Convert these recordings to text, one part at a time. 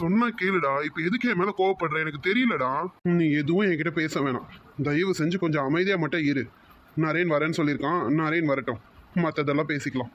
நான் சொன்னா கேளுடா. இப்ப எதுக்கு என் மேல கோவப்படுற? எனக்கு தெரியலடா. நீ எதுவும் என்கிட்ட பேச வேணாம். தயவு செஞ்சு கொஞ்சம் அமைதியா மட்டும் இரு. நரேன் வரேன்னு சொல்லியிருக்கான். நரேன் வரட்டும். மற்றதெல்லாம் பேசிக்கலாம்.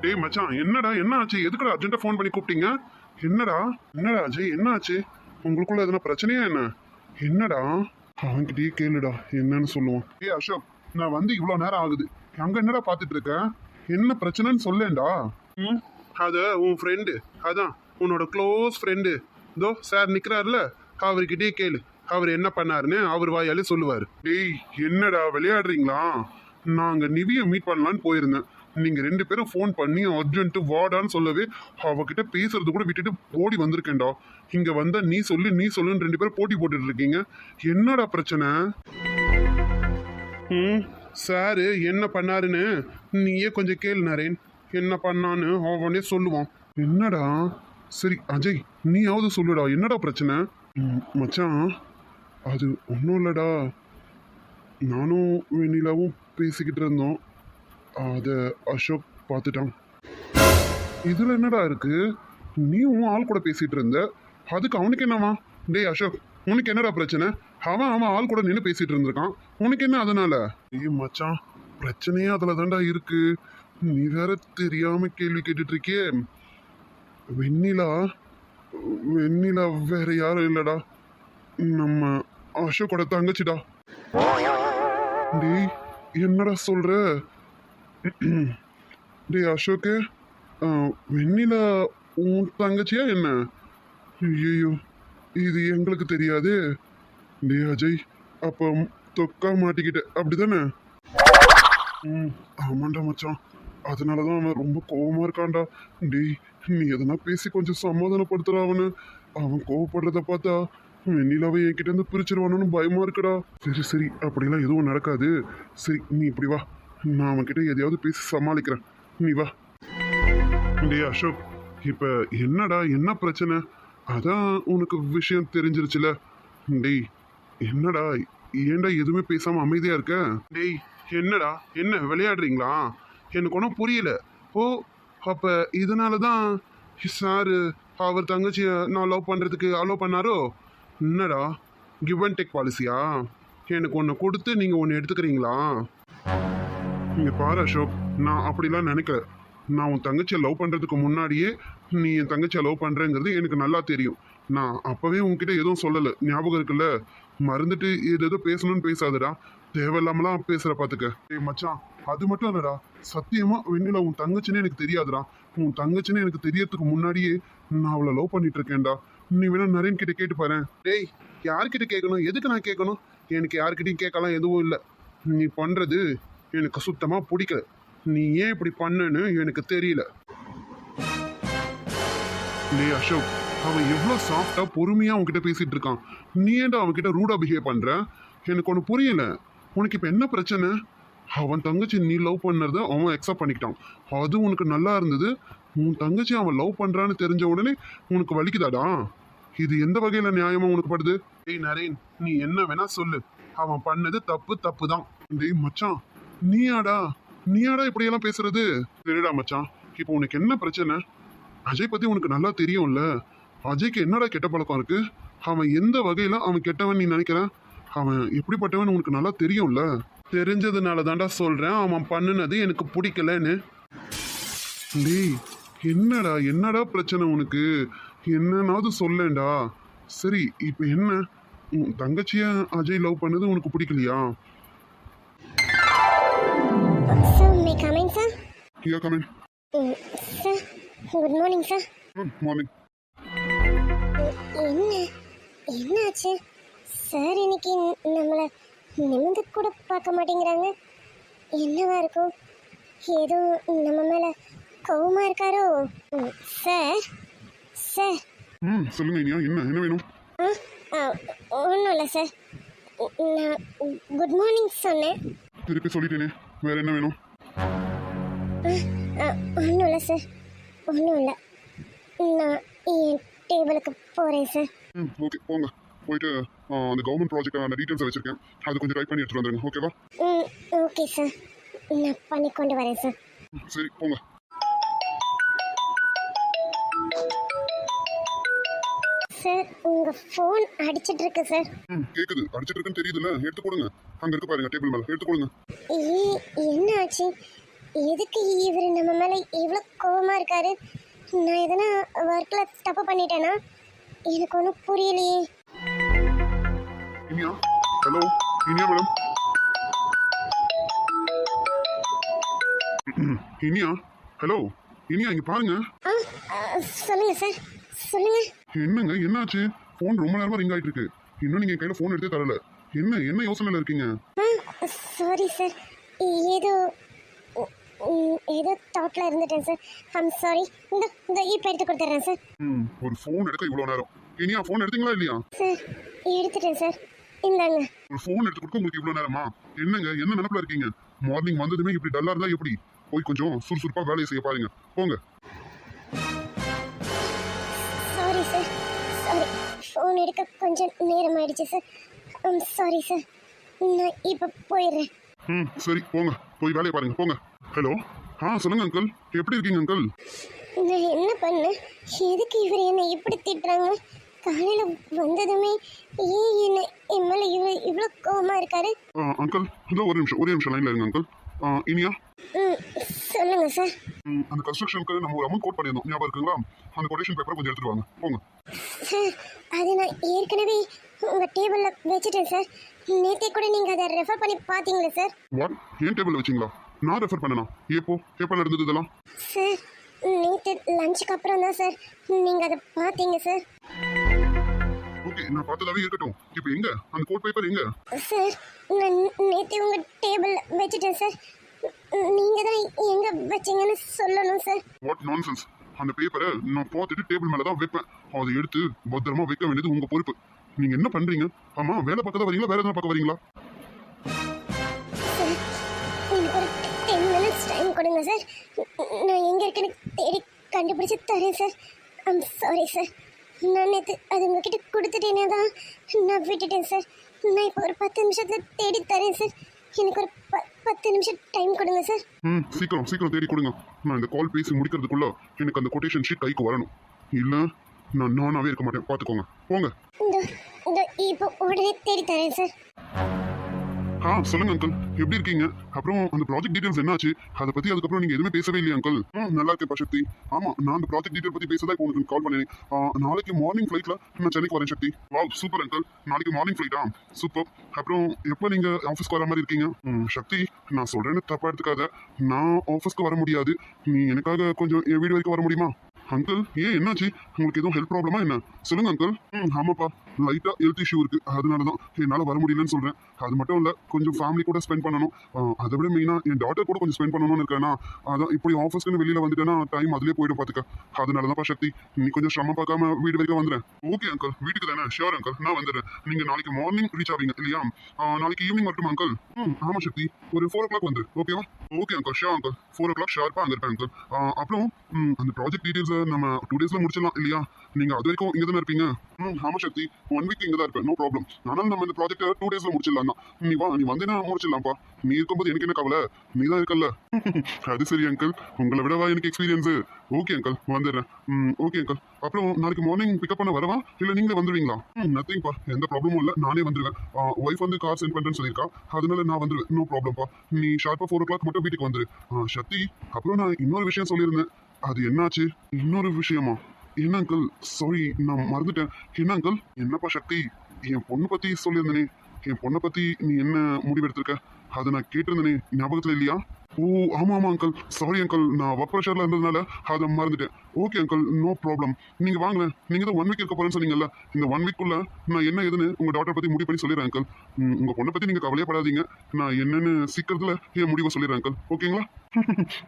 டேய் மச்சான் என்னடா? என்ன ஆச்சு? எதுக்குடா அர்ஜென்ட்டா ஃபோன் பண்ணி கூப்பிட்டீங்க? என்னடா? என்னடா அஜய் என்ன ஆச்சு? உங்களுக்குள்ள எதனா பிரச்சனையா என்ன? என்னடா? அவன்கிட்டயே கேளுடா. என்னன்னு சொல்லுவான். ஏய் அசோக் நான் வந்து இவ்வளோ நேரம் ஆகுது. அங்கே என்னடா பார்த்துட்டு இருக்க? என்ன பிரச்சனைன்னு சொல்லேன்டா. ம் அதை உன் ஃப்ரெண்டு அதான். உன்னோட க்ளோஸ் ஃப்ரெண்டு இதோ சார் நிற்கிறாருல அவர்கிட்டயே கேளு. அவர் என்ன பண்ணாருன்னு அவர் வாயாலே சொல்லுவார். டேய் என்னடா விளையாடுறீங்களா? நாங்கள் நிவியை மீட் பண்ணலான்னு போயிருந்தேன். நீங்கள் ரெண்டு பேரும் ஃபோன் பண்ணி அர்ஜென்ட்டு வாடான்னு சொல்லவே அவகிட்ட பேசுறது கூட விட்டுட்டு ஓடி வந்திருக்கேன்டா. இங்கே வந்தால் நீ சொல்லு நீ சொல்லுன்னு ரெண்டு பேரும் போட்டி போட்டுட்டு இருக்கீங்க. என்னடா பிரச்சனை? ம் சாரு என்ன பண்ணாருன்னு நீயே கொஞ்சம் கேளு நரேன் என்ன பண்ணான்னு அவனே சொல்லுவான். என்னடா? சரி அஜய் நீயாவது சொல்லுடா என்னடா பிரச்சனை? மச்சான் அது ஒன்றும் இல்லைடா. நானும் வெண்ணிலாவும் பேசிக்கிட்டு இருந்தோம். அதை அசோக் பார்த்துட்டான் இதில் என்னடா இருக்கு? நீ உன் ஆள் கூட பேசிகிட்டு இருந்த. அதுக்கு அவனுக்கு என்னவா? டேய் அசோக் உனக்கு என்னடா பிரச்சனை? அவன் அவன் ஆள் கூட நின்று பேசிகிட்டு இருந்திருக்கான். உனக்கு என்ன அதனால? ஐயோ மச்சான் பிரச்சனையே அதில் தான்டா இருக்குது நீ வேற தெரியாமல் கேள்வி கேட்டுட்ருக்கியே வெண்ணிலா? வெண்ணிலா வேற யாரும் இல்லடா. நம்ம அசோக்கோட தங்கச்சிடா. டேய் என்னடா சொல்ற? டேய் அசோக்கு வெண்ணிலா உன் தங்கச்சியா என்ன? ஐயோ இது எங்களுக்கு தெரியாது. டேய் அஜய் அப்போ தொக்கா மாட்டிக்கிட்ட. அப்படிதானே? ம் ஆமாண்டா மச்சான். அதனால தான் அவன் ரொம்ப கோவமாக இருக்கான்டா. டேய் நீ எதனா பேசி கொஞ்சம் சமாதானப்படுத்துறா அவனு அவன் கோவப்படுறத பார்த்தா வெண்ணிலாவை என்கிட்ட இருந்து பிரிச்சிருவானு பயமா இருக்குடா. சரி சரி அப்படிலாம் எதுவும் நடக்காது. சரி நீ இப்படி வா. நான் அவன்கிட்ட எதையாவது பேசி சமாளிக்கிறேன். நீ வா. டே அசோக் இப்போ என்னடா என்ன பிரச்சனை? அதான் உனக்கு விஷயம் தெரிஞ்சிருச்சுல. டேய் என்னடா ஏன்டா எதுவுமே பேசாம அமைதியா இருக்க? டேய் என்னடா என்ன விளையாடுறீங்களா? எனக்கு ஒன்றும் புரியல. ஓ அப்போ இதனால தான் சாரு அவர் தங்கச்சியை நான் லவ் பண்ணுறதுக்கு அலோவ் பண்ணாரோ? என்னடா கிவ் அண்ட் டேக் பாலிசியா எனக்கு ஒன்று கொடுத்து நீங்கள் ஒன்று எடுத்துக்கிறீங்களா? நீங்கள் பாரு அசோக் நான் அப்படிலாம் நினைக்கல. நான் உன் தங்கச்சியை லவ் பண்ணுறதுக்கு முன்னாடியே நீ என் தங்கச்சியை லவ் பண்ணுறேங்கிறது எனக்கு நல்லா தெரியும். நான் அப்போவே உன்கிட்ட எதுவும் சொல்லலை. ஞாபகம் இருக்குல்ல? மறந்துட்டு எது எதுவும் பேசணும்னு பேசாதடா. தேவையில்லாமலாம் பேசுகிற பார்த்துக்க. ஏய் மச்சான் அது மட்டும் இல்லைடா. சத்தியமாக வெண்ணில உன் தங்கச்சின்னு எனக்கு தெரியாதுடா. உன் தங்கச்சின்னு எனக்கு தெரியறதுக்கு முன்னாடியே நான் அவளை லவ் பண்ணிட்டு இருக்கேன்டா நீ வேணா நரேன் கிட்ட கேட்டு பாரு டேய் யார்கிட்ட கேட்கணும்? எதுக்கு நான் கேட்கணும்? எனக்கு யார்கிட்டயும் கேட்கலாம் எதுவும் இல்லை. நீ பண்ணுறது எனக்கு சுத்தமாக பிடிக்கல. நீ ஏன் இப்படி பண்ணன்னு எனக்கு தெரியல. டேய் அசோக் அவன் எவ்வளோ சாஃப்டா பொறுமையா அவன்கிட்ட பேசிட்டு இருக்கான் நீ ஏன்டா அவன்கிட்ட ரூடா பிஹேவ் பண்ற? எனக்கு ஒன்று புரியலை. உனக்கு இப்போ என்ன பிரச்சனை? அவன் தங்கச்சி நீ லவ் பண்ணுறத அவன் அக்செப்ட் பண்ணிக்கிட்டான். அது உனக்கு நல்லா இருந்தது. உன் தங்கச்சி அவன் லவ் பண்ணுறான்னு தெரிஞ்ச உடனே உனக்கு வலிக்குதாடா? இது எந்த வகையில் நியாயமாக உனக்கு படுது? டேய் நரேன் நீ என்ன வேணா சொல்லு. அவன் பண்ணது தப்பு தப்பு தான் டேய் மச்சான் நீயாடா? நீயாடா இப்படியெல்லாம் பேசுறது? சரிடா மச்சான். இப்போ உனக்கு என்ன பிரச்சனை? அஜய் பற்றி உனக்கு நல்லா தெரியும்ல. அஜய்க்கு என்னடா கெட்ட பழக்கம் இருக்குது அவன் எந்த வகையில் அவன் கெட்டவன் நீ நினைக்கிறேன் அவன் எப்படிப்பட்டவன் உனக்கு நல்லா தெரியும்ல? தெரிஞ்சதுனால தான்டா சொல்றேன் அவன் பண்ணுனது எனக்கு பிடிக்கலன்னு. டேய் என்னடா என்னடா பிரச்சனை உனக்கு? என்னன்னாவது சொல்லேன்டா. சரி இப்போ என்ன? உன் தங்கச்சிய அஜய் லவ் பண்ணது உனக்கு பிடிக்கலையா? யா கமின் Mm. மார்னிங் என்ன? என்னாச்சு சார் இன்னைக்கு நம்மளை நிமிந்து கூட பார்க்க மாட்டேங்கிறாங்க. என்னவா இருக்கும்? ஏதோ நம்ம மேலே கோவமா இருக்காரோ? Sir sir. ம் சொல்லுங்க இனியா என்ன என்ன வேணும்? ஒன்றும் இல்லை சார். நான் குட் மார்னிங் சொன்னேன். திருப்பி சொல்லிட்டேனே வேற என்ன வேணும்? ஒன்றும் இல்லை சார். ஒன்றும் இல்லை. நான் என் டேபிளுக்கு போகிறேன் சார். ம் ஓகே போங்க. போயிட்டு அந்த கவர்மெண்ட் ப்ராஜெக்டான டீட்டெயில்ஸ் வச்சிருக்கேன். அது கொஞ்சம் டைப் பண்ணி எடுத்துட்டு வந்துருங்க ஓகேவா ஓகே சார் நான் பண்ணி கொண்டு வரேன் சார் சரி போங்க. சார் உங்க ஃபோன் அடிச்சிட்டு இருக்கு சார் ம் கேக்குது. அடிச்சிட்டு இருக்குன்னு தெரியுதுல்ல. எடுத்து கொடுங்க. அங்க இருக்கு பாருங்க டேபிள் மேல. எடுத்து கொடுங்க. ஏ என்ன ஆச்சு? எதுக்கு இவர் நம்ம மேல இவ்வளோ கோவமா இருக்காரு? நான் எதனா ஒர்க்ல தப்பு பண்ணிட்டேனா? எனக்கு ஒன்றும் புரியலையே. Iniya hello Iniya madam Iniya hello Iniya இங்க பாருங்க. சொல்லுங்க சார். சொல்லுங்க. என்னங்க என்னாச்சு? ஃபோன் ரொம்ப நேரமா ரிங் ஆயிட்டு இருக்கு இன்னும் நீங்க கையில ஃபோன் எடுத்தே தரல. என்ன என்ன யோசனையில இருக்கீங்க? Sorry sir. ஏதோ ஏதோ தாட்ல இருந்துட்டேன் சார். ஐம் சாரி இந்த இந்த இப்போ எடுத்து கொடுத்துட்றேன் சார். ம் ஒரு ஃபோன் எடுக்க இவ்வளவு நேரம். இனியா ஃபோன் எடுத்தீங்களா இல்லையா? சார் எடுத்துட்டேன் சார். இந்தாங்க ஒரு ஃபோன் எடுத்து கொடுக்க உங்களுக்கு இவ்வளவு நேரமா? என்னங்க என்ன நினைப்புல இருக்கீங்க? மார்னிங் வந்ததுமே இப்படி டல்லா இருந்தா எப்படி? போய் கொஞ்சம் சுறுசுறுப்பா வேலையை செய்ய பாருங்க. போங்க. சாரி சார் சாரி ஃபோன் எடுக்க கொஞ்சம் நேரம் ஆயிடுச்சு சார் ஐம் சாரி சார் நான் இப்போ போயிடுறேன். ம் சரி போங்க. போய் வேலையை பாருங்க. போங்க. ஹலோ ஆ சொல்லுங்க அங்கிள் எப்படி இருக்கீங்க அங்கிள் நான் என்ன பண்ணேன்? எதுக்கு இவர் என்னை இப்படி திட்டுறாங்க? காலையில் வந்ததுமே ஏன் என்ன என் மேலே இவ்வளோ இவ்வளோ கோவமாக இருக்காரு? அங்கிள் இதோ ஒரு நிமிஷம் ஒரே நிமிஷம் லைன்ல இருங்க அங்கிள் இனியா? ம் சொல்லுங்கள் சார் ம், அந்த கன்ஸ்ட்ரக்ஷனுக்கு நம்ம ஒரு அமௌண்ட் கோட் பண்ணியிருந்தோம். ஞாபகம் இருக்குங்களா? அந்த கொட்டேஷன் பேப்பரை கொஞ்சம் எடுத்துட்டு வாங்க. போங்க. சார் அது நான் ஏற்கனவே உங்கள் டேபிளில் வச்சுட்டேன் சார் நேற்றே கூட நீங்கள் அதை ரெஃபர் பண்ணி பார்த்தீங்களா சார் வாட் ஏன் டேபிள் வச்சிங்களா? நான் ரெஃபர் பண்ணனா? எப்போ எப்போ நடந்தது இதெல்லாம்? சார் நேற்று லஞ்சுக்கு அப்புறம் தான் சார் நீங்கள் அதை பார்த்தீங்க சார் ஓகே நான் பார்த்ததாவே இருக்கட்டும். இப்போ எங்க? அந்த கோட் பேப்பர் எங்க? சார் நான் நேற்று உங்கள் டேபிளில் வச்சுட்டேன் சார். நீங்கள் தான் எங்கே வச்சீங்கன்னு சொல்லணும் சார். வாட் நான்சென்ஸ் அந்த பேப்பரை நான் பார்த்துட்டு டேபிள் மேலே தான் வைப்பேன். அதை எடுத்து பத்திரமா வைக்க வேண்டியது உங்க பொறுப்பு. நீங்க என்ன பண்றீங்க? ஆமா வேலை பார்க்க தான் வரீங்களா? வேற எதனா பார்க்க வரீங்களா? டைம் கொடுங்க சார். நான் எங்கே இருக்குன்னு தேடி கண்டுபிடிச்சி தரேன் சார். I'm sorry sir. நான் நேற்று அது உங்ககிட்ட கொடுத்துட்டேனே தான் நான் விட்டுட்டேன் சார். நான் இப்போ ஒரு பத்து நிமிஷத்தில் தேடி தரேன் சார். எனக்கு ஒரு ப பத்து நிமிஷம் டைம் கொடுங்க சார். ம் சீக்கிரம் சீக்கிரம் தேடி கொடுங்க. நான் இந்த கால் பேசி முடிக்கிறதுக்குள்ள எனக்கு அந்த கொட்டேஷன் ஷீட் கைக்கு வரணும். இல்ல நான் நானாவே இருக்க மாட்டேன். பார்த்துக்கோங்க போங்க. இந்த இந்த இப்போ உடனே தேடி தரேன் சார். ஆ சொல்லுங்க அங்கிள் எப்படி இருக்கீங்க? அப்புறம் அந்த ப்ராஜெக்ட் டீடைல்ஸ் என்னாச்சு? அதை பத்தி அதுக்கப்புறம் நீங்க எதுவுமே பேசவே இல்லையா அங்கிள் ம் நல்லா இருக்கேன் சக்தி ஆமா நான் அந்த ப்ராஜெக்ட் டீடைல் பத்தி பேசதான் இப்போ உங்களுக்கு கால் பண்ணேன். நாளைக்கு மார்னிங் ஃபிளைட்ல நான் சென்னைக்கு வரேன் சக்தி. வாவ் சூப்பர் அங்கிள் நாளைக்கு மார்னிங் ஃபிளைட்டா சூப்பர் அப்புறம் எப்போ நீங்க ஆஃபீஸ்க்கு வர மாதிரி இருக்கீங்க? சக்தி நான் சொல்றேன்னு தப்பா எடுத்துக்காத. நான் ஆஃபீஸ்க்கு வர முடியாது. நீ எனக்காக கொஞ்சம் என் வீடு வரைக்கும் வர முடியுமா? அங்கிள் ஏன் என்னாச்சு? உங்களுக்கு எதுவும் ஹெல்ப் ப்ராப்ளமா என்ன? சொல்லுங்க அங்கிள் ம் ஆமாப்பா. லைட்டா ஹெல்த் இஷ்யூ இருக்கு. அதனால தான் என்னால் வர முடியலன்னு சொல்றேன். அது மட்டும் இல்ல கொஞ்சம் ஃபேமிலி கூட ஸ்பெண்ட் பண்ணணும். அதை விட மெயினாக என் டாட்டர் கூட கொஞ்சம் ஸ்பெண்ட் பண்ணணும்னு இருக்கேன்னா அதான் இப்படி ஆஃபீஸ்க்குன்னு வெளியில வந்துட்டேன்னா டைம் அதுலயே போயிடும் பார்த்துக்க அதனால தான்ப்பா சக்தி நீ கொஞ்சம் சிரமம் பார்க்காம வீடு வரைக்கும் வந்துடுறேன் ஓகே அங்கிள் வீட்டுக்கு தானே? ஷியோர் அங்கிள் நான் வந்துடுறேன். நீங்க நாளைக்கு மார்னிங் ரீச் ஆவீங்க இல்லையா? நாளைக்கு ஈவினிங் வரட்டுமா அங்கிள் ம் ஆமா சக்தி. ஒரு ஃபோர் ஓ கிளாக் வந்து ஓகேவா okay uncle sure uncle four o'clock ஷார்ப்பாக அங்கே இருப்பேன் அங்கிள் அப்புறம் அந்த ப்ராஜெக்ட் டீட்டெயில்ஸ் நம்ம டூ டேஸ்ல முடிச்சிடலாம் இல்லையா? நீங்க அது வரைக்கும் இங்கே தானே இருப்பீங்க? ம் ஆமா சக்தி. ஒன் வீக் இங்கே தான் இருப்பேன் நோ ப்ராப்ளம் ஆனால் நம்ம இந்த ப்ராஜெக்ட்டை டூ டேஸ்ல முடிச்சிடலாம் தான் நீ வா நீ வந்தேன்னா முடிச்சிடலாம்ப்பா. நீ இருக்கும்போது எனக்கு என்ன கவலை? நீ தான் இருக்கல்ல. அது சரி அங்கிள் உங்களை விடவா எனக்கு எக்ஸ்பீரியன்ஸு ஓகே அங்கிள் வந்துடுறேன். ம் ஓகே அங்கிள் அப்புறம் நாளைக்கு மார்னிங் பிக்கப் பண்ண வரவா? இல்லை நீங்களே வந்துடுவீங்களா ம் நத்திங்ப்பா எந்த ப்ராப்ளமும் இல்லை. நானே வந்துடுவேன் ஒய்ஃப் வந்து கார் சென்ட் பண்ணுறேன்னு சொல்லியிருக்கா. அதனால நான் வந்துடுவேன் நோ ப்ராப்ளம்ப்பா நீ ஷார்ப்பாக ஃபோர் ஓ கிளாக் மட்டும் வீட்டுக்கு வந்துடு சக்தி அப்புறம் நான் இன்னொரு விஷயம் சொல்லியிருந்தேன். அது என்னாச்சு? இன்னொரு விஷயமா? என்ன அங்கிள் சாரி நான் மறந்துட்டேன். என்ன அங்கிள் என்னப்பா சக்தி? என் பொண்ணு பத்தி சொல்லியிருந்தனே. என் பொண்ணை பத்தி நீ என்ன முடிவெடுத்திருக்க? அதை நான் கேட்டிருந்தனே. ஞாபகத்துல இல்லையா? ஓ ஆமா ஆமா அங்கிள் சாரி அங்கிள் நான் ஒர்க் ப்ரெஷரில் இருந்ததுனால அதை மறந்துட்டேன். ஓகே அங்கிள் நோ ப்ராப்ளம் நீங்கள் வாங்க. நீங்கள் தான் ஒன் வீக் இருக்க போகிறேன்னு சொன்னீங்கல்ல. இந்த ஒன் வீக்குள்ளே நான் என்ன ஏதுன்னு உங்கள் டாக்டர் பற்றி முடிவு பண்ணி சொல்லிடுறேன் அங்கிள் உங்கள் உங்க பொண்ணை பத்தி நீங்க கவலையப்படாதீங்க நான் என்னென்னு சீக்கிரத்தில் என் முடிவை சொல்லிடுறேன் அங்கிள் ஓகேங்களா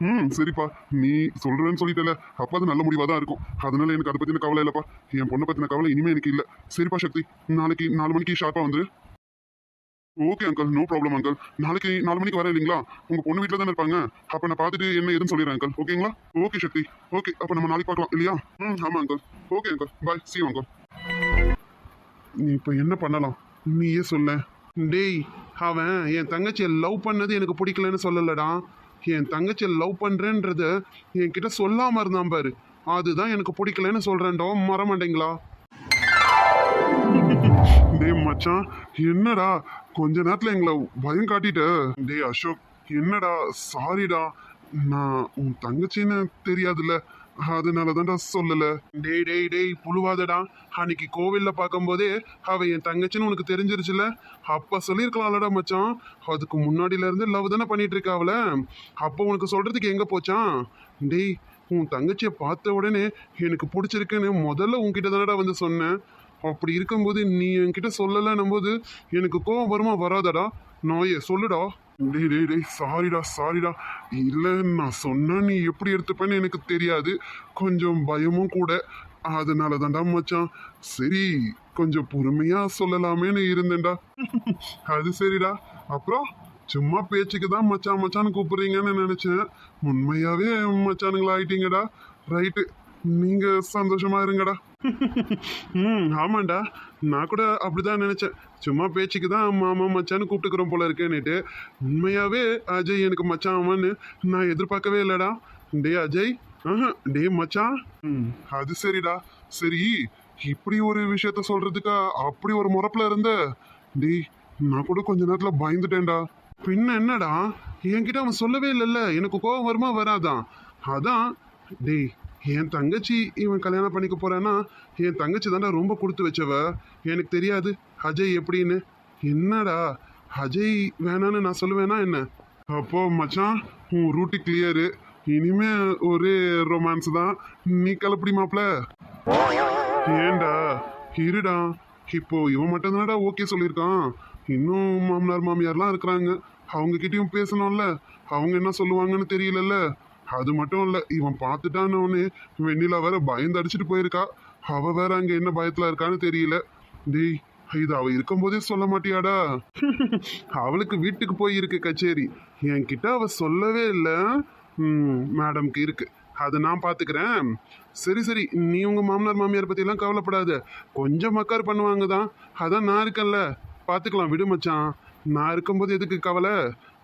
ம் சரிப்பா. நீ சொல்கிறேன்னு சொல்லிட்டல அப்போ அது நல்ல முடிவாக தான் இருக்கும். அதனால எனக்கு அதை பற்றின கவலை இல்லைப்பா. என் பொண்ணை பற்றின கவலை இனிமேல் எனக்கு இல்லை. சரிப்பா சக்தி. நாளைக்கு நாலு மணிக்கு ஷார்ப்பாக வந்துடு okay uncle no problem uncle நாளைக்கு நாலு மணிக்கு வர இல்லைங்களா? உங்க பொண்ணு வீட்டில் தானே இருப்பாங்க. அப்போ நான் பார்த்துட்டு என்ன ஏதுன்னு சொல்லிடுறேன் அங்கிள் ஓகேங்களா ஓகே சக்தி. ஓகே அப்போ நம்ம நாளைக்கு பார்க்கலாம் இல்லையா? ம் ஆமாம் uncle okay uncle bye see uncle நீ இப்போ என்ன பண்ணலாம்? நீயே சொல்ல. டேய் அவன் என் தங்கச்சியை லவ் பண்ணது எனக்கு பிடிக்கலன்னு சொல்லலடா. என் தங்கச்சியை லவ் பண்ணுறேன்றத என்கிட்ட சொல்லாமல் இருந்தான் பாரு. அதுதான் எனக்கு பிடிக்கலன்னு சொல்கிறேன்டோ மறமாட்டேங்களா? டேய் மச்சான் என்னடா? கொஞ்ச நேரத்தில் எங்களை பயம் காட்டிட்ட. டேய் அசோக் என்னடா? சாரிடா நான் உன் தங்கச்சின்னு தெரியாதுல்ல. அதனால தான்டா சொல்லல. டேய் டேய் டேய் புழுவாதடா. அன்னைக்கு கோவில்ல பார்க்கும்போதே அவ என் தங்கச்சின்னு உனக்கு தெரிஞ்சிருச்சுல அப்ப சொல்லியிருக்கலாம்லடா மச்சான். அதுக்கு முன்னாடில இருந்து லவ் தானே பண்ணிட்டு இருக்காவல அப்போ உனக்கு சொல்றதுக்கு எங்க போச்சான் டேய் உன் தங்கச்சியை பார்த்த உடனே எனக்கு பிடிச்சிருக்குன்னு முதல்ல உன்கிட்ட தானடா வந்து சொன்னேன். அப்படி இருக்கும்போது நீ என்கிட்ட சொல்லலைன்னும் போது எனக்கு கோவம் வருமா? வராதடா. நோயே சொல்லுடா. டேய் டேய் டேய் சாரிடா சாரிடா இல்லை நான் சொன்னால் நீ எப்படி எடுத்துப்பேன்னு எனக்கு தெரியாது. கொஞ்சம் பயமும் கூட. அதனால தான்டா மச்சான். சரி கொஞ்சம் பொறுமையாக சொல்லலாமேன்னு இருந்தேன்டா. அது சரிடா. அப்புறம் சும்மா பேச்சுக்கு தான் மச்சான் மச்சான் கூப்பிட்றீங்கன்னு நினச்சேன். உண்மையாகவே மச்சானுங்களா ஆயிட்டீங்கடா ரைட்டு நீங்கள் சந்தோஷமாக இருங்கடா. ம் ஆமாண்டா. நான் கூட அப்படிதான் நினைச்சேன். சும்மா பேச்சுக்கு தான் மாமா மச்சான்னு கூப்பிட்டுக்கிறோம் போல இருக்கேன்னுட்டு. உண்மையாவே அஜய் எனக்கு மச்சான் அவன்னு நான் எதிர்பார்க்கவே இல்லடா. டே அஜய் டே மச்சான். ம், அது சரிடா. சரி இப்படி ஒரு விஷயத்த சொல்றதுக்கா அப்படி ஒரு முறப்புல இருந்த? டேய் நான் கூட கொஞ்ச நேரத்துல பயந்துட்டேன்டா. பின்ன என்னடா? என்கிட்ட அவன் சொல்லவே இல்லைல்ல. எனக்கு கோவம் வருமா வராதான் அதான் டேய் என் தங்கச்சி இவன் கல்யாணம் பண்ணிக்க போறான்னா என் தங்கச்சி தாண்டா ரொம்ப கொடுத்து வச்சவ. எனக்கு தெரியாது. அஜய் எப்படின்னு. என்னடா? அஜய் வேணான்னு நான் சொல்லுவேனா என்ன? அப்போ மச்சான் உன் ரூட்டு கிளியரு இனிமே ஒரே ரொமான்ஸ் தான். நீ கலப்படி மாப்ள ஏன்டா? இருடா. இப்போ இவன் மட்டும் தானடா ஓகே சொல்லியிருக்கான். இன்னும் மாமனார் மாமியார்லாம் இருக்கிறாங்க. அவங்க கிட்டயும் பேசணும்ல. அவங்க என்ன சொல்லுவாங்கன்னு தெரியலல்ல. அது மட்டும் இல்ல இவன் பார்த்துட்டான்னு வெண்ணிலா வேற பயந்து அடிச்சிட்டு போயிருக்கா. அவ வேற அங்க என்ன பயத்துல இருக்கான்னு தெரியல. டேய் இது அவ இருக்கும்போதே சொல்ல மாட்டியாடா? அவளுக்கு வீட்டுக்கு போய் இருக்கு கச்சேரி. என்கிட்ட அவ சொல்லவே இல்லை. மேடம்க்கு இருக்கு. அதை நான் பார்த்துக்கிறேன் சரி சரி நீ உங்க மாமனார் மாமியார் பற்றிலாம் கவலைப்படாத. கொஞ்சம் மக்கார் பண்ணுவாங்க தான். அதான் நான் இருக்கேன்ல. பார்த்துக்கலாம் விடு மச்சான். நான் இருக்கும்போது எதுக்கு கவலை?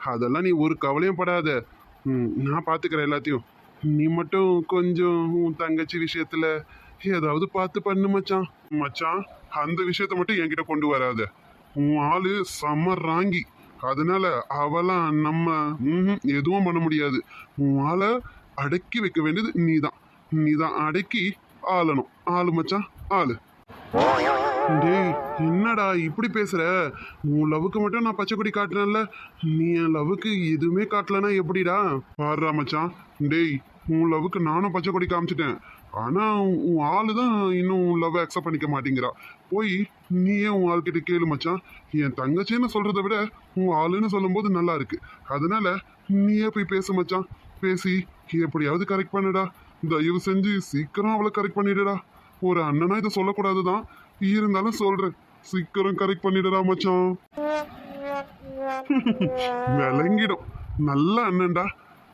அதெல்லாம் நீ ஒரு கவலையும் படாத. ம் நான் பார்த்துக்கிறேன் எல்லாத்தையும். நீ மட்டும் கொஞ்சம் உன் தங்கச்சி விஷயத்துல ஏதாவது பார்த்து பண்ணு மச்சான். மச்சான் அந்த விஷயத்த மட்டும் என்கிட்ட கொண்டு வராத. உன் ஆளு செம்ம ராங்கி. அதனால அவெல்லாம் நம்ம எதுவும் பண்ண முடியாது. உன் ஆளை அடக்கி வைக்க வேண்டியது நீதான். நீதான் அடக்கி ஆளணும். ஆளு மச்சான் ஆளு. டேய் என்னடா இப்படி பேசுற? உன் லவ்வுக்கு மட்டும் நான் பச்சை கொடி காட்டுறேன்ல. நீ என் லவ்வுக்கு எதுவுமே காட்டலனா எப்படிடா? பாடுறா மச்சான். டேய் உன் லவ்வுக்கு நானும் பச்சை கொடி காமிச்சிட்டேன். ஆனா உன் ஆளு தான் இன்னும் உன் லவ் அக்செப்ட் பண்ணிக்க மாட்டேங்கிறா. போய் நீயே உன் ஆள்கிட்ட கேளு மச்சான். என் தங்கச்சின்னு சொல்றதை விட உன் ஆளுன்னு சொல்லும்போது நல்லா இருக்கு. அதனால நீயே போய் பேசு மச்சான். பேசி எப்படியாவது கரெக்ட் பண்ணுடா. தயவு செஞ்சு சீக்கிரம் அவளை கரெக்ட் பண்ணிடுடா. ஒரு அண்ணனா இதை சொல்லக்கூடாதுதான். இருந்தாலும் சொல்றேன். சீக்கிரம் கரெக்ட் பண்ணிடுறா மச்சான். விளங்கிடும். நல்ல அண்ணன்டா.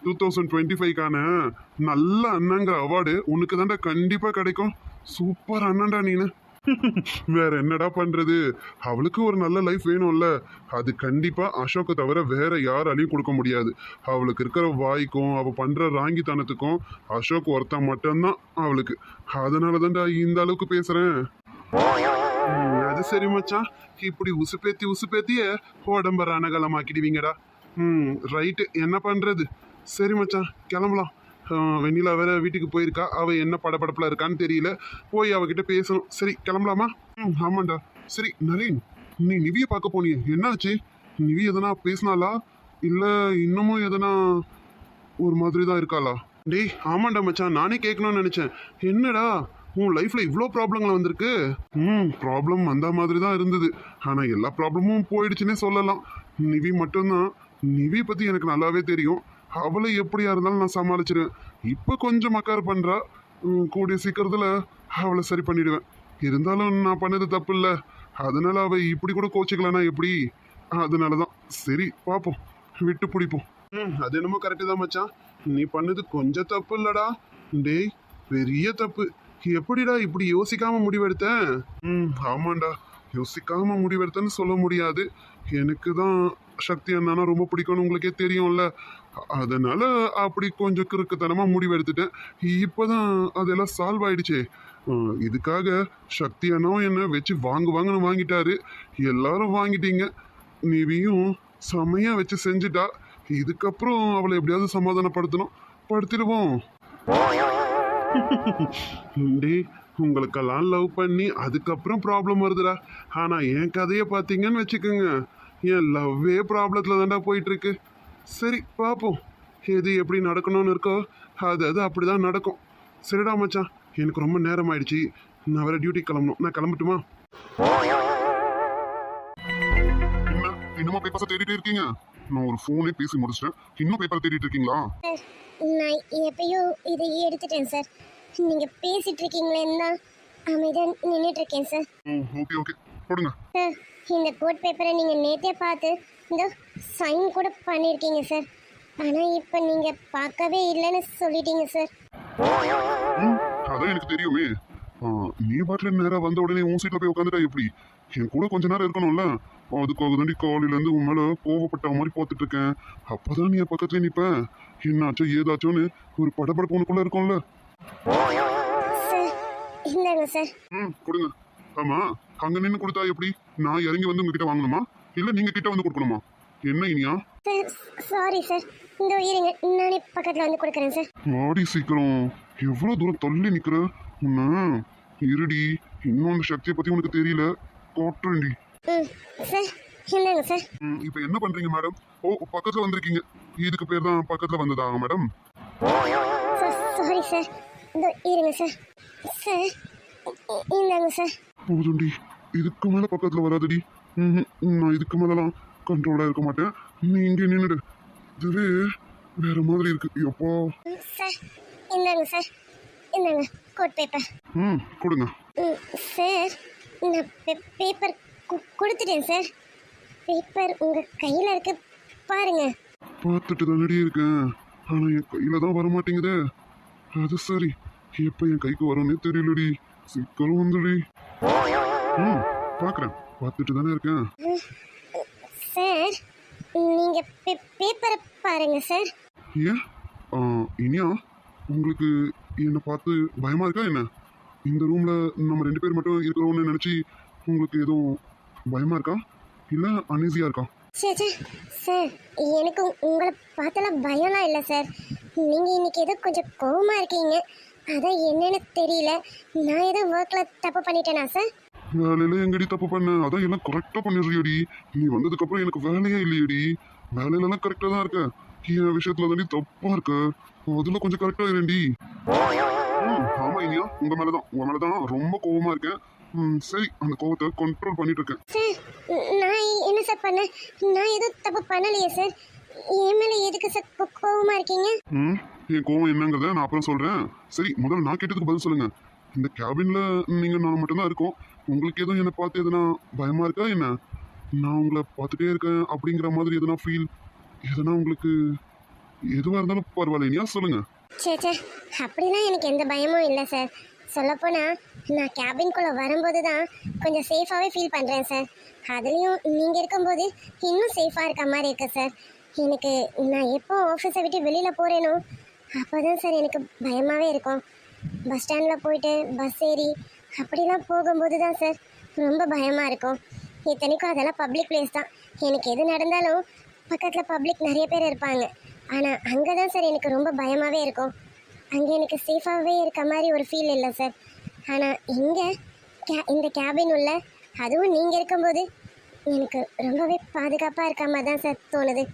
டூ தௌசண்ட் டுவெண்ட்டி ஃபைவ்க்கான நல்ல அண்ணங்கிற அவார்டு உனக்கு தான்டா கண்டிப்பாக கிடைக்கும். சூப்பர் அண்ணன்டா நீனு. வேற என்னடா பண்றது? அவளுக்கு ஒரு நல்ல லைஃப் வேணும்ல. அது கண்டிப்பா அசோக்கை தவிர வேற யாராலையும் கொடுக்க முடியாது. அவளுக்கு இருக்கிற வாய்க்கும் அவ பண்ற ராங்கித்தனத்துக்கும் அசோக் ஒருத்தன் மட்டும்தான் அவளுக்கு. அதனால தான்டா இந்த அளவுக்கு பேசுறேன். அது சரி மச்சான் இப்படி உசுப்பேத்தி உசுப்பேத்திய உடம்ப ரணகலமாக்கிடுவீங்கடா. ம் ரைட்டு. என்ன பண்ணுறது சரி மச்சான் கிளம்பலாம். வெண்ணிலா வேற வீட்டுக்கு போயிருக்கா. அவ என்ன படபடப்புல இருக்கான்னு தெரியல. போய் அவகிட்ட பேசணும். சரி கிளம்பலாமா? ம், ஆமாண்டா. சரி நரேன் நீ நிவிய பார்க்க போனியே. என்னாச்சு? நிவி எதனா பேசினாளா? இல்லை இன்னமும் எதனா ஒரு மாதிரி தான் இருக்காளா? டேய் ஆமாண்டா மச்சான் நானே கேட்கணும்னு நினச்சேன். என்னடா? உன் லைஃப்ல இவ்வளோ ப்ராப்ளங்கள் வந்திருக்கு. ம் ப்ராப்ளம் அந்த மாதிரி தான் இருந்தது. ஆனால் எல்லா ப்ராப்ளமும் போயிடுச்சுன்னே சொல்லலாம். நிவி மட்டும்தான். நிவி பற்றி எனக்கு நல்லாவே தெரியும். அவளை எப்படியா இருந்தாலும் நான் சமாளிச்சிருவேன். இப்போ கொஞ்சம் மக்கார் பண்ணுறா கூடிய சீக்கிரத்தில் அவளை சரி பண்ணிடுவேன். இருந்தாலும் நான் பண்ணது தப்பு இல்லை. அதனால அவள் இப்படி கூட கோச்சிக்கலனா எப்படி? அதனால தான் சரி பார்ப்போம் விட்டு பிடிப்போம். ம் அது என்னமோ கரெக்டு தான் மச்சான். நீ பண்ணது கொஞ்சம் தப்பு இல்லடா. டேய் பெரிய தப்பு. எப்படிடா இப்படி யோசிக்காம முடிவெடுத்த ம் ஆமாண்டா. யோசிக்காம முடிவெடுத்தேன்னு சொல்ல முடியாது. எனக்கு தான் சக்தி அண்ணானா ரொம்ப பிடிக்கும்னு உங்களுக்கே தெரியும்ல. அதனால அப்படி கொஞ்சம் கிறுக்குத்தனமா முடிவெடுத்துட்டேன். இப்போ இப்போதான் அதெல்லாம் சால்வ் ஆயிடுச்சே. இதுக்காக சக்தி அண்ணாவும் என்ன வச்சு வாங்கு வாங்கன்னு வாங்கிட்டாரு. எல்லாரும் வாங்கிட்டீங்க. நீவியும் செமையாக வச்சு செஞ்சுட்டா. இதுக்கப்புறம் அவளை எப்படியாவது சமாதானப்படுத்தணும். படுத்திடுவோம். டேய் உங்களுக்கெல்லாம் லவ் பண்ணி அதுக்கப்புறம் ப்ராப்ளம் வருதுடா. ஆனா என் கதையை பார்த்தீங்கன்னு வச்சுக்கோங்க. என் லவ்வே ப்ராப்ளத்தில் தான்டா போயிட்டு இருக்கு சரி பார்ப்போம். எது எப்படி நடக்கணும்னு இருக்கோ அது அது அப்படிதான் நடக்கும். சரிடா மச்சான். எனக்கு ரொம்ப நேரம் ஆயிடுச்சு. நான் வேற டியூட்டி கிளம்பணும். நான் கிளம்பட்டுமா? இன்னுமா பேப்பர்ஸை தேடிட்டு இருக்கீங்க? நான் ஒரு ஃபோனே பேசி முடிச்சிட்டேன். இன்னும் பேப்பர் தேடிட்டு இருக்கீங்களா? நான் எப்பயோ இதை எடுத்துட்டேன் சார் நீங்க பேசிட்டு இருக்கீங்களேன்னு தான் அமைதியா நின்றுட்டு இருக்கேன் சார் ஓகே ஓகே போடுங்க. சார் இந்த கோட் பேப்பரை நீங்க நேத்தே பார்த்து இந்த சைன் கூட பண்ணியிருக்கீங்க சார் ஆனா இப்போ நீங்க பார்க்கவே இல்லைன்னு சொல்லிட்டீங்க சார் அதான் எனக்கு தெரியுமே. நீ பாட்டில் நேராக வந்த உடனே உன் சீட்டில் போய் உட்காந்துட்டா எப்படி? என் கூட கொஞ்ச நேரம் இருக்கணும்ல? அதுக்காக தாண்டி காலையிலேருந்து உன் மேலே கோவப்பட்ட மாதிரி பார்த்துட்டு இருக்கேன் அப்போதான் நீ என் பக்கத்துல நிற்ப என்னாச்சோ ஏதாச்சோன்னு ஒரு படபடப்பு உனக்குள்ள இருக்கும்ல இந்தாங்க சார். ம் கொடுங்க. ஆமா அங்க நின்று கொடுத்தா எப்படி? நான் இறங்கி வந்து உங்ககிட்ட வாங்கணுமா? இல்ல நீங்க கிட்ட வந்து கொடுக்கணுமா? என்ன இனியா? சார் சாரி இந்த இருங்க. நானே பக்கத்தில் வந்து கொடுக்குறேன் சார். ஆடி சீக்கிரம். எவ்வளவு தூரம் தள்ளி நிக்கிற? உன்ன. இருடி இன்னும் அந்த சக்தியை பத்தி உனக்கு தெரியல. ம் சார் இந்தாங்க சார். இப்போ என்ன பண்றீங்க மேடம்? ஓ பக்கத்துல வந்திருக்கீங்க. இதுக்கு பேர் தான் பக்கத்துல வந்ததா மேடம். சார் சாரி இந்த இருங்க சார். சார் இந்தாங்க சார். போதும்டி இதுக்கு மேல பக்கத்துல வராதடி. நான் இதுக்கு மேலலாம் கண்ட்ரோலா இருக்க மாட்டேன். நீ இங்கே நின்னுடு. இதுவே வேற மாதிரி இருக்கு. எப்போ? சார் இந்தாங்க சார். இந்தாங்க கோட் பேப்பர் ம் கொடுங்க. சார். நான் பே- பேப்பர் கொடுத்துட்டேன் சார் பேப்பர் உங்கள் கையில் இருக்கு. பாருங்க. பார்த்துட்டு தானடி இருக்கேன். ஆனா என் கையில தான் வர மாட்டேங்குதே அது சரி. எப்ப என் கைக்கு வரும்னே தெரியலடி. சீக்கிரம் வந்துடி. ம் பார்க்கறேன் பார்த்துட்டு தானே இருக்கேன். சார் நீங்கள் பே பேப்பரை பாருங்க சார் ஏன்? ஆ, இனியா? உங்களுக்கு என்னை பார்த்து பயமா இருக்கா என்ன? இந்த ரூம்ல நம்ம ரெண்டு பேர் மட்டும் இருக்கிறோம்னு நினைச்சு உங்களுக்கு எதுவும் பயமா இருக்கா? இல்ல அன்ஈஸியா இருக்கா? சே சே சார் எனக்கு உங்களை பார்த்தலாம் பயம்லாம் இல்லை சார் நீங்கள் இன்னைக்கு ஏதோ கொஞ்சம் கோவமாக இருக்கீங்க. அதான் என்னன்னு தெரியல. நான் ஏதோ ஒர்க்கில் தப்பு பண்ணிட்டேனா சார் வேலையில எங்கடி தப்பு பண்ண? அதான் எல்லாம் கரெக்டா பண்ணிடுறியடி. நீ வந்ததுக்கு அப்புறம் எனக்கு வேலையே இல்லையடி. வேலையில எல்லாம் கரெக்டா தான் இருக்க. என் விஷயத்துல தாண்டி தப்பா இருக்க? அதுல கொஞ்சம் கரெக்டா இருண்டி இனியா உங்க மேலதான். உங்க மேலதான் ரொம்ப கோவமா இருக்கேன். சரி அந்த கோவத்தை கண்ட்ரோல் பண்ணிட்டு இருக்கேன் சார் நான் என்ன சார் பண்ணேன் நான் எதுவும் தப்பு பண்ணலையே சார் என் மேலே எதுக்கு சார் கோவமா இருக்கீங்க? ம் என் கோவம் என்னங்கிறத நான் அப்புறம் சொல்றேன். சரி முதல்ல நான் கேட்டதுக்கு பதில் சொல்லுங்க. இந்த கேபின்ல நீங்க நான் மட்டும்தான் இருக்கோம். உங்களுக்கு எதுவும் என்னை பார்த்து எதுனா பயமா இருக்கா என்ன? நான் உங்களை பார்த்துட்டே இருக்கேன் அப்படிங்கிற மாதிரி எதுனா ஃபீல் எதுனா உங்களுக்கு எதுவாக இருந்தாலும் பரவாயில்ல இனியா சொல்லுங்க. சே சே அப்படிலாம் எனக்கு எந்த பயமும் இல்லை சார் சொல்லப்போனால் நான் கேபின்குள்ளே வரும்போது தான் கொஞ்சம் சேஃபாகவே ஃபீல் பண்ணுறேன் சார் அதுலேயும் நீங்கள் இருக்கும்போது இன்னும் சேஃபாக இருக்க மாதிரி இருக்கு சார் எனக்கு நான் எப்போ ஆஃபீஸை விட்டு வெளியில் போகிறேனோ அப்போ தான் சார் எனக்கு பயமாகவே இருக்கும். பஸ் ஸ்டாண்டில் போயிட்டு பஸ் ஏறி அப்படிலாம் போகும்போது தான் சார் ரொம்ப பயமாக இருக்கும். இத்தனைக்கும் அதெல்லாம் பப்ளிக் பிளேஸ் தான். எனக்கு எது நடந்தாலும் பக்கத்தில் பப்ளிக் நிறைய பேர் இருப்பாங்க. ஆனால் அங்கே தான் சார் எனக்கு ரொம்ப பயமாகவே இருக்கும். அங்கே எனக்கு சேஃபாகவே இருக்க மாதிரி ஒரு ஃபீல் இல்லை சார். ஆனால் இங்கே கே இந்த கேபின் உள்ள அதுவும் நீங்கள் இருக்கும்போது எனக்கு ரொம்பவே பாதுகாப்பாக இருக்க மாதிரி தான் சார் தோணுது.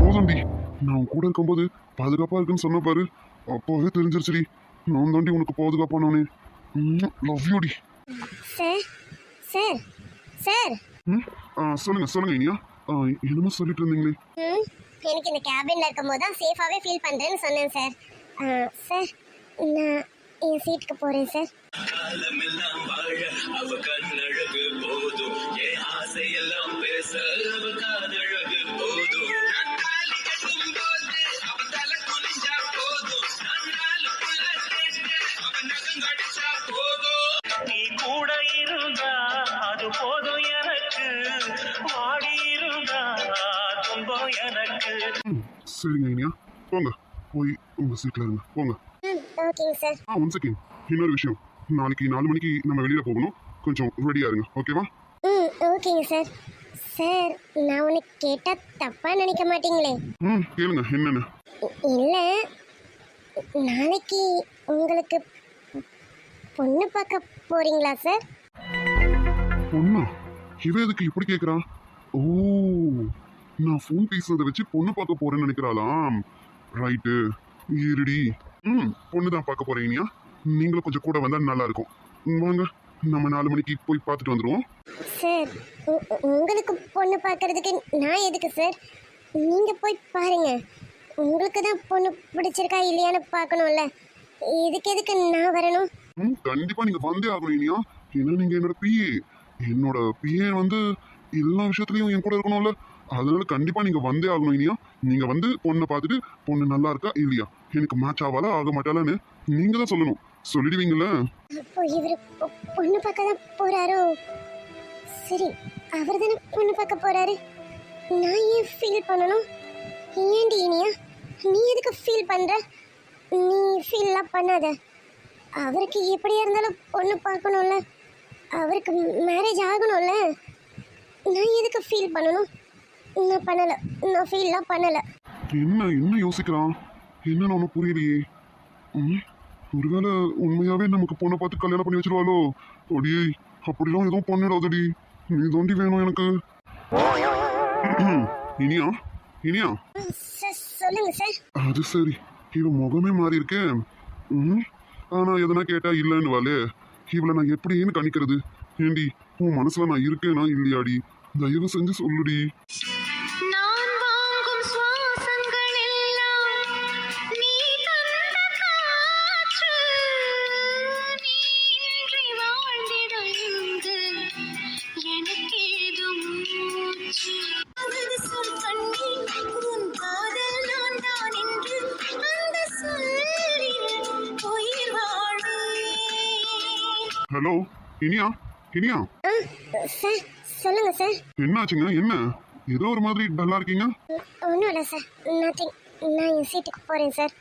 போதும்டி நான் கூட இருக்கும்போது பாதுகாப்பா இருக்குன்னு சொன்ன பாரு. அப்போவே தெரிஞ்சிருச்சுடி. நான் தாண்டி உனக்கு பாதுகாப்பானவனே. லவ் யூடி சார் சார் சார். ம்? ஆ, சொல்லுங்க சொல்லுங்க இனியா. என்னமோ சொல்லிட்டு இருந்தீங்களே. எனக்கு இந்த கேபினில் இருக்கும்போது தான் சேஃபாகவே ஃபீல் பண்ணுறேன்னு சொன்னேன் சார் சார் நான் என் சீட்டுக்கு போகிறேன் சார் காலமெல்லாம் வாழ அவ கண்ணழகு போதும். என் ஆசையெல்லாம் பேச சரிங்க இனியா போங்க. போய் உங்க சீட்ல இருங்க. போங்க. ஓகேங்க சார் ஆ ஒன் செகண்ட் இன்னொரு விஷயம். நாளைக்கு நாலு மணிக்கு நம்ம வெளியில போகணும். கொஞ்சம் ரெடியா இருங்க ஓகேவா ம் ஓகேங்க சார் சார் நான் ஒன்று கேட்டால் தப்பாக நினைக்க மாட்டீங்களே. ம் கேளுங்க என்னென்ன. இல்லை நாளைக்கு உங்களுக்கு பொண்ணு பார்க்க போறீங்களா சார் பொண்ணா? இவ எதுக்கு இப்படி கேக்குறான் ஓ. நான் ஃபோன் பேசுறதை வச்சு பொண்ணு பார்க்க போறேன்னு நினைக்கிறாளாம். ரைட்டு இருடி. ம் பொண்ணு தான் பார்க்க போறேன் இனியா. நீங்களும் கொஞ்சம் கூட வந்தா நல்லா இருக்கும் வாங்க நம்ம நாலு மணிக்கு போய் பார்த்துட்டு வந்துடுவோம் சார் உங்களுக்கு பொண்ணு பார்க்கறதுக்கு நான் எதுக்கு சார்? நீங்கள் போய் பாருங்க. உங்களுக்கு தான் பொண்ணு பிடிச்சிருக்கா இல்லையான்னு பார்க்கணும்ல. இதுக்கு எதுக்கு நான் வரணும்? ம் கண்டிப்பா நீங்க வந்தே ஆகணும் இனியா. ஏன்னா நீங்க என்னோட பிஏ என்னோட பிஏ வந்து எல்லா விஷயத்துலயும் என் கூட இருக்கணும்ல. அதனால கண்டிப்பாக நீங்கள் வந்தே ஆகணும் இனியா. நீங்கள் வந்து பொண்ணை பார்த்துட்டு பொண்ணு நல்லா இருக்கா இல்லையா? எனக்கு மேட்ச் ஆவாலா ஆக மாட்டாளான்னு நீங்கள் தான் சொல்லணும். சொல்லிடுவீங்கள இவர் பொண்ணு பார்க்க தான் போறாரோ? சரி அவர் தானே பொண்ணு பார்க்க போறாரு. நான் ஏன் ஃபீல் பண்ணணும்? ஏன்டி இனியா? நீ எதுக்கு ஃபீல் பண்ணுற நீ ஃபீல்லாம் பண்ணாத. அவருக்கு எப்படியா இருந்தாலும் பொண்ணு பார்க்கணும்ல. அவருக்கு மேரேஜ் ஆகணும்ல. நான் எதுக்கு ஃபீல் பண்ணணும்? நான் பண்ணலை. நான் ஃபீல்லாம் பண்ணலை. என்ன என்ன யோசிக்கிறான்? என்னன்னு ஒன்றும் புரியலையே. ஒருவேளை உண்மையாவே நமக்கு பொண்ணை பார்த்து கல்யாணம் பண்ணி வச்சிருவாளோ? அடியே அப்படிலாம் எதுவும் பண்ணிடாதடி. நீ தோண்டி வேணும் எனக்கு. இனியா? இனியா? சார் சொல்லுங்க சார். அது சரி. இவன் முகமே மாறி இருக்கே. ம்? ஆனா எதனா கேட்டா இல்லைன்னு வாளே இவளை நான் எப்படின்னு கணிக்கிறது. ஏண்டி உன் மனசுல நான் இருக்கேனா இல்லையாடி? தயவு செஞ்சு சொல்லுடி. இனியா இனியா சார் சொல்லுங்க சார். என்னாச்சுங்க என்ன? ஏதோ ஒரு மாதிரி டல்லா இருக்கீங்க? ஒன்றும் இல்லை சார். நத்திங் நான் என் சீட்டுக்கு போகிறேன் சார்.